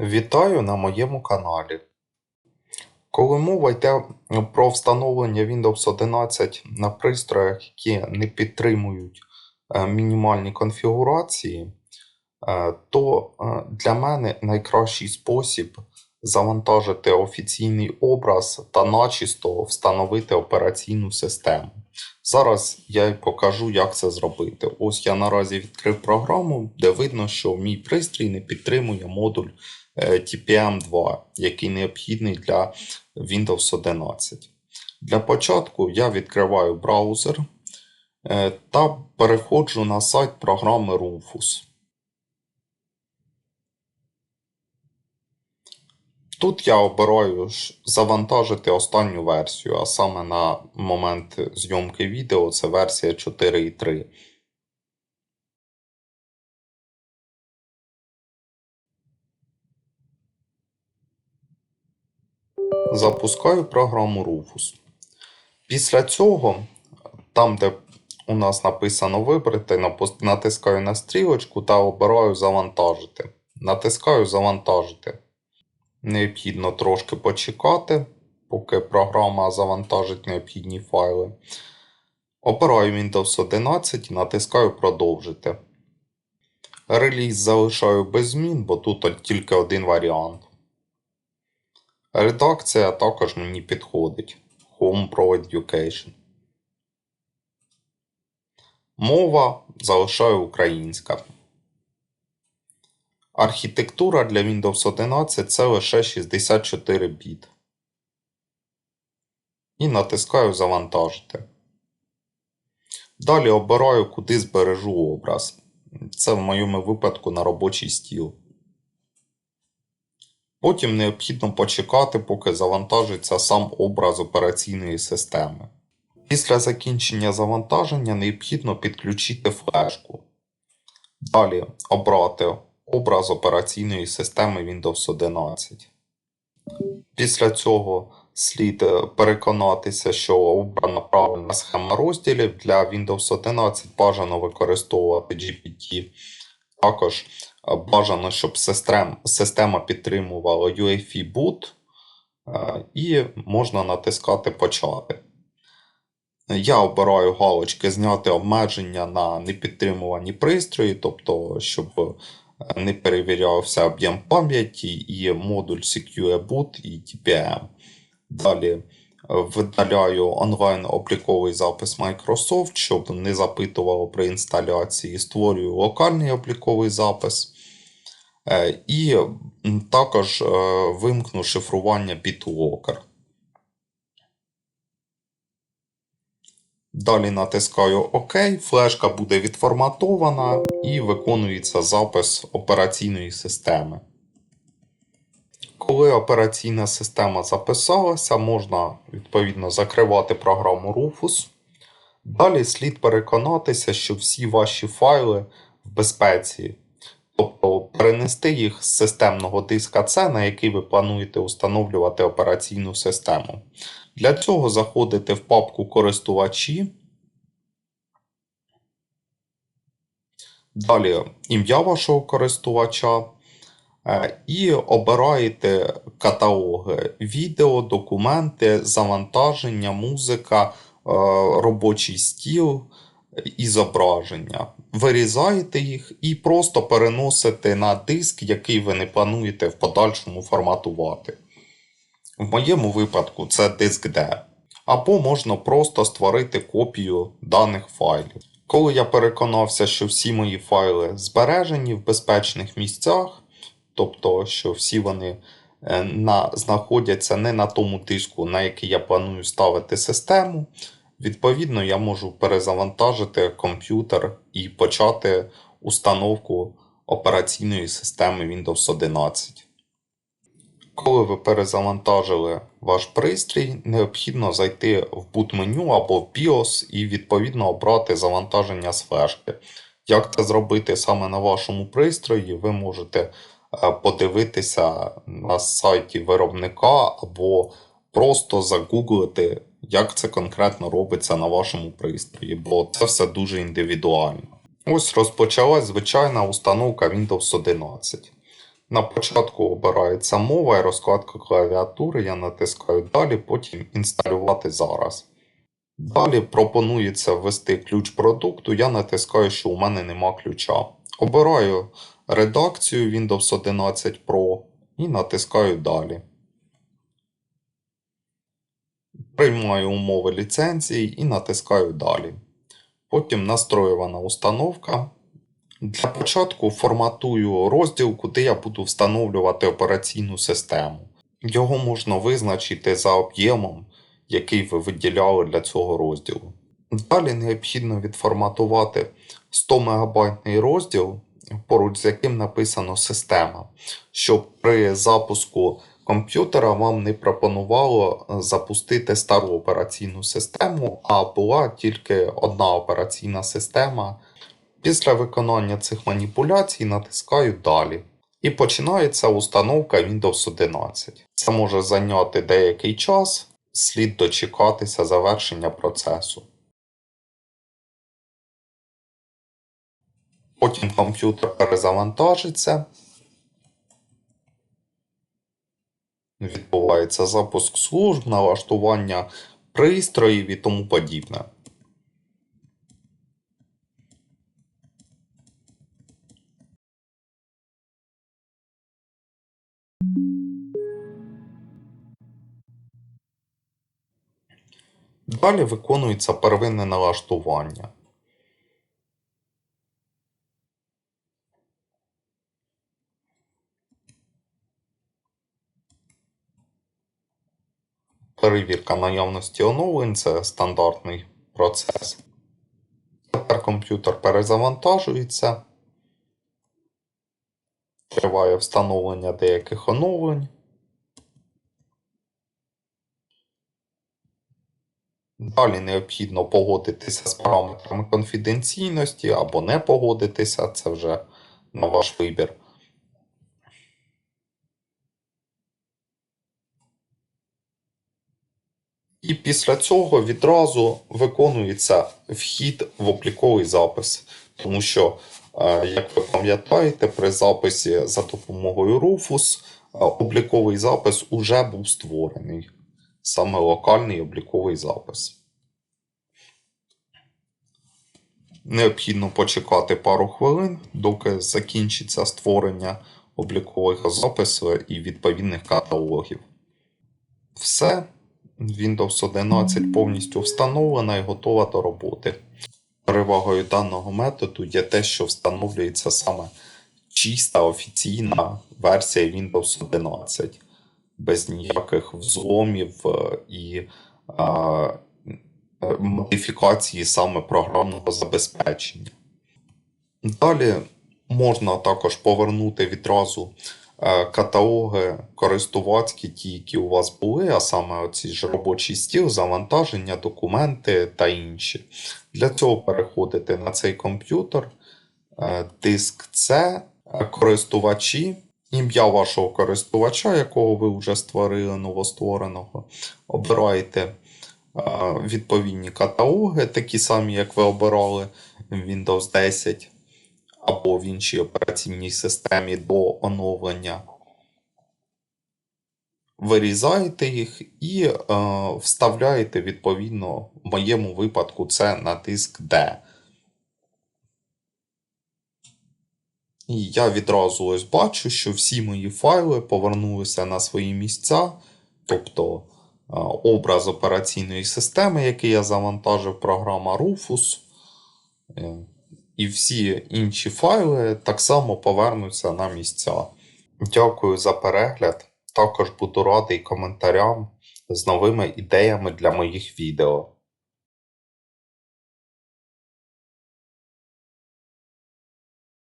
Вітаю на моєму каналі. Коли мова йде про встановлення Windows 11 на пристроях, які не підтримують е, мінімальні конфігурації, е, то е, для мене найкращий спосіб завантажити офіційний образ та начисто встановити операційну систему. Зараз я покажу, як це зробити. Ось я наразі відкрив програму, де видно, що мій пристрій не підтримує модуль е, TPM2, який необхідний для Windows 11. Для початку я відкриваю браузер е, та переходжу на сайт програми Rufus. Тут я обираю завантажити останню версію, а саме на момент зйомки відео це версія 4.3. Запускаю програму Rufus. Після цього, там, де у нас написано вибрати, натискаю на стрілочку та обираю завантажити. Натискаю завантажити. Необхідно трошки почекати, поки програма завантажить необхідні файли. Обираю Windows 11 і натискаю продовжити. Реліз залишаю без змін, бо тут тільки один варіант. Редакція також мені підходить. Home Pro Education. Мова залишаю українська. Архітектура для Windows 11 це лише 64 біт. І натискаю Завантажити. Далі обираю, куди збережу образ. Це в моєму випадку на робочий стіл. Потім необхідно почекати, поки завантажиться сам образ операційної системи. Після закінчення завантаження необхідно підключити флешку. Далі обрати образ операційної системи Windows 11. Після цього слід е, переконатися, що обрана правильна схема розділів. Для Windows 11 бажано використовувати GPT. Також е, бажано, щоб систем, система підтримувала UEFI boot е, і можна натискати Почати. Я обираю галочки зняти обмеження на непідтримувані пристрої, тобто, щоб не перевірявся об'єм пам'яті і модуль Secure Boot і TPM. Далі видаляю онлайн обліковий запис Microsoft, щоб не запитувало при інсталяції. Створюю локальний обліковий запис. Е, І також е, вимкну шифрування BitLocker. Далі натискаю ОК, флешка буде відформатована і виконується запис операційної системи. Коли операційна система записалася, можна відповідно закривати програму Rufus. Далі слід переконатися, що всі ваші файли в безпеці, тобто перенести їх з системного диска C, на який ви плануєте установлювати операційну систему. Для цього заходите в папку користувачі. Далі ім'я вашого користувача. е, І обираєте каталоги відео, документи, завантаження, музика, е, робочий стіл і зображення. Вирізаєте їх і просто переносите на диск, який ви не плануєте в подальшому форматувати. В моєму випадку це диск D. Або можна просто створити копію даних файлів. Коли я переконався, що всі мої файли збережені в безпечних місцях, тобто, що всі вони е, на, знаходяться не на тому диску, на який я планую ставити систему, відповідно, я можу перезавантажити комп'ютер і почати установку операційної системи Windows 11. Коли ви перезавантажили ваш пристрій, необхідно зайти в boot меню або в BIOS і відповідно обрати завантаження з флешки. Як це зробити саме на вашому пристрої, ви можете е, подивитися на сайті виробника або просто загуглити, як це конкретно робиться на вашому пристрої, бо це все дуже індивідуально. Ось розпочалась звичайна установка Windows 11. На початку обирається мова і розкладка клавіатури. Я натискаю далі, потім інсталювати зараз. Далі пропонується ввести ключ продукту. Я натискаю, що у мене нема ключа. Обираю редакцію Windows 11 Pro і натискаю далі. Приймаю умови ліцензії і натискаю далі. Потім настроювана установка. Для початку форматую розділ, куди я буду встановлювати операційну систему. Його можна визначити за об'ємом, який ви виділяли для цього розділу. Далі необхідно відформатувати 100 МБ розділ, поруч з яким написано система, щоб при запуску комп'ютера вам не пропонувало е, запустити стару операційну систему, а була тільки одна операційна система. Після виконання цих маніпуляцій натискаю Далі. І починається установка Windows 11. Це може зайняти деякий час, слід дочекатися завершення процесу. Потім комп'ютер перезавантажиться. Відбувається запуск служб, налаштування пристроїв і тому подібне. Далі виконується первинне налаштування. Перевірка наявності оновлень це стандартний процес. Тепер комп'ютер перезавантажується. Триває встановлення деяких оновлень. Далі необхідно погодитися з параметрами конфіденційності або не погодитися, це вже на ваш вибір. І після цього відразу виконується вхід в обліковий запис. Тому що, е, як ви пам'ятаєте, при записі за допомогою Rufus е, обліковий запис уже був створений. Саме локальний обліковий запис. Необхідно почекати пару хвилин, доки закінчиться створення облікового запису і відповідних каталогів. Все. Windows 11 повністю встановлена і готова до роботи. Перевагою даного методу є те, що встановлюється саме чиста офіційна версія Windows 11, без ніяких взломів е, і а, е, модифікації саме програмного забезпечення. Далі можна також повернути відразу каталоги користувацькі, ті, які у вас були, а саме оці ж робочий стіл, завантаження, документи та інші. Для цього переходите на цей комп'ютер, е, диск C, е, користувачі, ім'я вашого користувача, якого ви вже створили новоствореного. Обираєте е, відповідні каталоги, такі самі, як ви обирали Windows 10 або в іншій операційній системі до оновлення. Вирізаєте їх і е, вставляєте, відповідно, в моєму випадку, це на диск D. І я відразу ось бачу, що всі мої файли повернулися на свої місця. Тобто е, образ операційної системи, який я завантажив, програма Rufus. Е, і всі інші файли так само повернуться на місця. Дякую за перегляд. Також буду радий коментарям з новими ідеями для моїх відео.